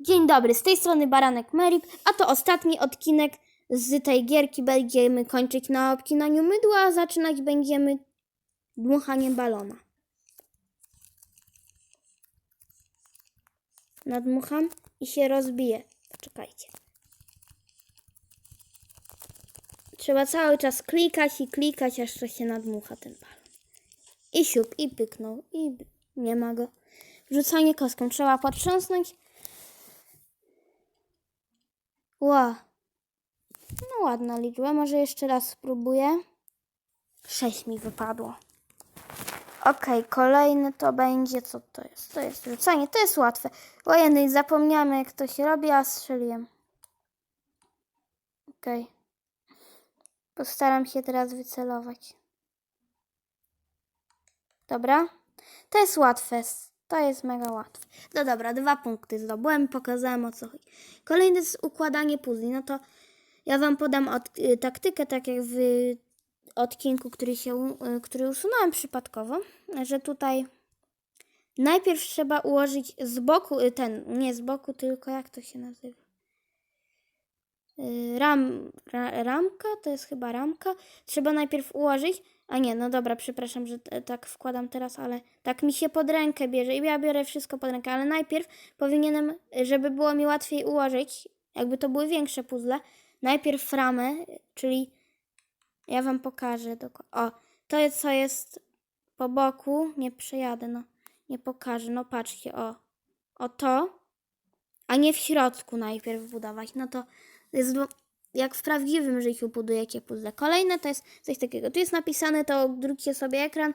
Dzień dobry, z tej strony Baranek Merip, a to ostatni odcinek z tej gierki. Będziemy kończyć na obcinaniu mydła, a zaczynać będziemy dmuchaniem balona. Nadmucham i się rozbije. Poczekajcie. Trzeba cały czas klikać i klikać, aż to się nadmucha ten balon. I siup, i pyknął, i nie ma go. Wrzucanie kostką. Trzeba potrząsnąć. Ła. No ładna liczba. Może jeszcze raz spróbuję. Sześć mi wypadło. Okej, kolejny to będzie, co to jest? To jest rzucanie, to jest łatwe. Ojej, zapomniałem jak to się robi, a strzeliłem. Okej. Postaram się teraz wycelować. Dobra. To jest łatwe. To jest mega łatwe. No dobra, dwa punkty zdobyłem, pokazałem o co chodzi. Kolejny jest układanie puzli. No to ja wam podam od, y, taktykę, tak jak w odcinku, który, się, y, który usunąłem przypadkowo, że tutaj najpierw trzeba ułożyć z boku, y, ten, nie z boku, tylko jak to się nazywa? Y, Ram, ra, ramka, to jest chyba ramka. Trzeba najpierw ułożyć, a nie, no dobra, przepraszam, że tak wkładam teraz, ale tak mi się pod rękę bierze. I ja biorę wszystko pod rękę, ale najpierw powinienem, żeby było mi łatwiej ułożyć, jakby to były większe puzzle, najpierw ramę, czyli ja wam pokażę. O, to jest co jest po boku, nie przejadę, no, nie pokażę, no patrzcie, o, o to, a nie w środku najpierw budować, no to jest jak w prawdziwym życiu budujecie puzzle. Kolejne to jest coś takiego. Tu jest napisane, to odwróćcie sobie ekran.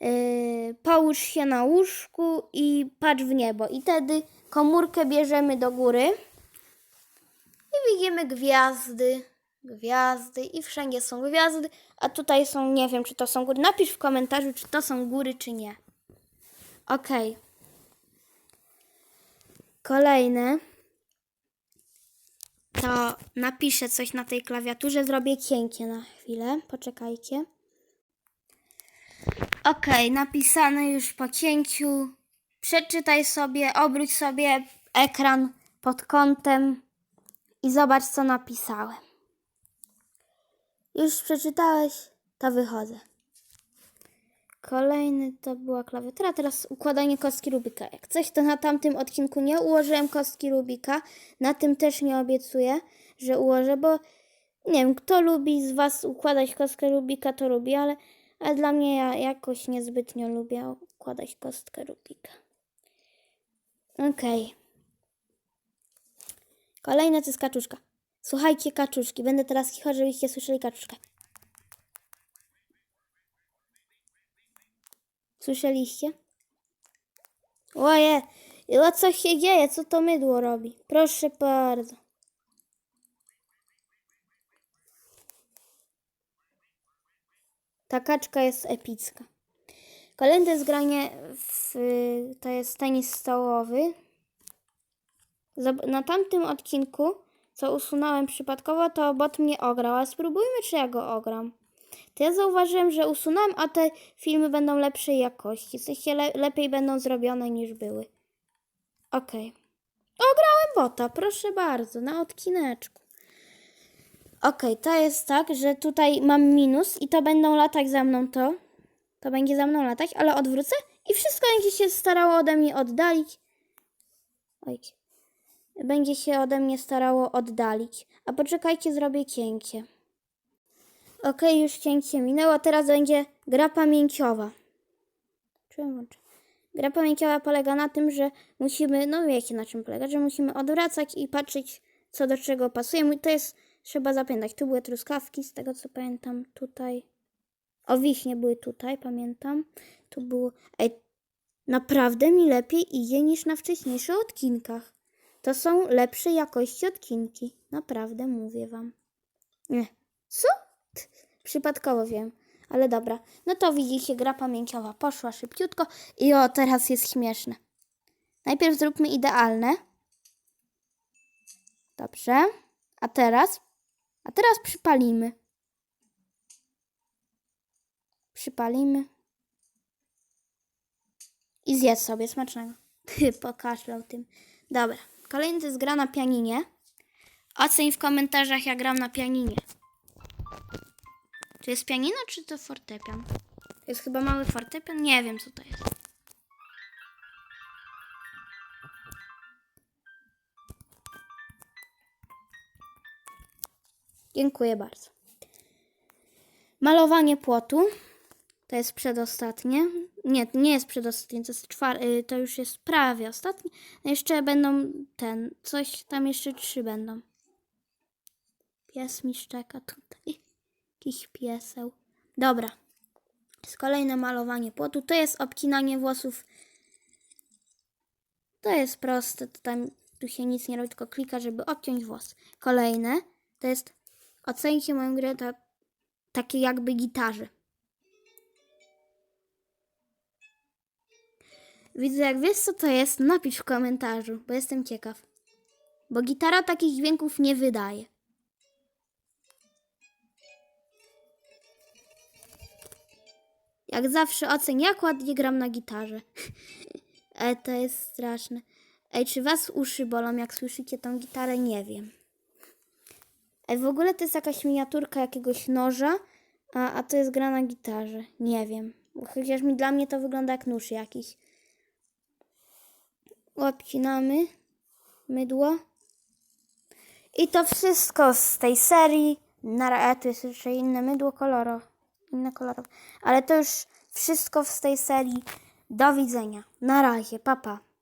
Yy, połóż się na łóżku i patrz w niebo. I wtedy komórkę bierzemy do góry i widzimy gwiazdy, gwiazdy i wszędzie są gwiazdy, a tutaj są, nie wiem czy to są góry. Napisz w komentarzu, czy to są góry, czy nie. Okej. Kolejne to napiszę coś na tej klawiaturze, zrobię cienkie na chwilę. Poczekajcie. Ok, napisane już po cięciu. Przeczytaj sobie, obróć sobie ekran pod kątem i zobacz, co napisałem. Już przeczytałeś? To wychodzę. Kolejny to była klawiatura, teraz układanie kostki Rubika. Jak coś, to na tamtym odcinku nie ułożyłem kostki Rubika. Na tym też nie obiecuję, że ułożę, bo nie wiem, kto lubi z Was układać kostkę Rubika, to lubi, ale, ale dla mnie ja jakoś niezbytnio lubię układać kostkę Rubika. Okej. Kolejne to jest kaczuszka. Słuchajcie kaczuszki, będę teraz kichał, żebyście słyszeli kaczuszkę. Słyszeliście? Oje, o co się dzieje? Co to mydło robi? Proszę bardzo. Ta kaczka jest epicka. Kolejne jest granie w, to jest tenis stołowy. Na tamtym odcinku, co usunąłem przypadkowo, to bot mnie ograł, a spróbujmy, czy ja go ogram. To ja zauważyłem, że usunąłem, a te filmy będą lepszej jakości. W sensie le- lepiej będą zrobione niż były. Okej. Ograłem bota, proszę bardzo, na odcineczku. Okej, to jest tak, że tutaj mam minus i to będą latać za mną to. To będzie za mną latać, ale odwrócę i wszystko będzie się starało ode mnie oddalić. Oj. Będzie się ode mnie starało oddalić. A poczekajcie, zrobię cięcie. Okej, już cięcie minęło. Teraz będzie gra pamięciowa. Czemu? Gra pamięciowa polega na tym, że musimy, no wiecie na czym polega, że musimy odwracać i patrzeć, co do czego pasuje. To jest, trzeba zapamiętać. Tu były truskawki, z tego co pamiętam, tutaj. O, wiśnie były tutaj, pamiętam. Tu było... Ej, naprawdę mi lepiej idzie niż na wcześniejszych odcinkach. To są lepsze jakości odcinki. Naprawdę, mówię wam. Nie. Co? Przypadkowo wiem, ale dobra. No to widzicie, gra pamięciowa poszła szybciutko i o, teraz jest śmieszne. Najpierw zróbmy idealne. Dobrze. A teraz? A teraz przypalimy. Przypalimy. I zjedz sobie smacznego. Pokaszlał tym. Dobra, kolejny to jest gra na pianinie. Oceń w komentarzach, jak gram na pianinie. To jest pianino, czy to fortepian? To jest chyba mały fortepian? Nie wiem, co to jest. Dziękuję bardzo. Malowanie płotu. To jest przedostatnie. Nie, nie jest przedostatnie, to jest czwar... y, to już jest prawie ostatnie. No jeszcze będą ten, coś tam jeszcze trzy będą. Pies mi szczeka tutaj. Jakiś pieseł. Dobra. Jest kolejne malowanie płotu. To jest obcinanie włosów. To jest proste. To tam, tu się nic nie robi, tylko klika, żeby obciąć włos. Kolejne to jest ocencie moją grę ta, takie jakby gitarze. Widzę, jak wiesz co to jest, napisz w komentarzu, bo jestem ciekaw. Bo gitara takich dźwięków nie wydaje. Jak zawsze ocen, jak ładnie gram na gitarze. e, to jest straszne. Ej, czy was uszy bolą, jak słyszycie tą gitarę? Nie wiem. Ej, w ogóle to jest jakaś miniaturka jakiegoś noża, a, a to jest gra na gitarze. Nie wiem. Chociaż mi dla mnie to wygląda jak nóż jakiś. Odcinamy mydło. I to wszystko z tej serii. Na razie tu jest jeszcze inne mydło kolorowe. Inne kolorowe. Ale to już wszystko z tej serii. Do widzenia. Na razie. Papa. Pa.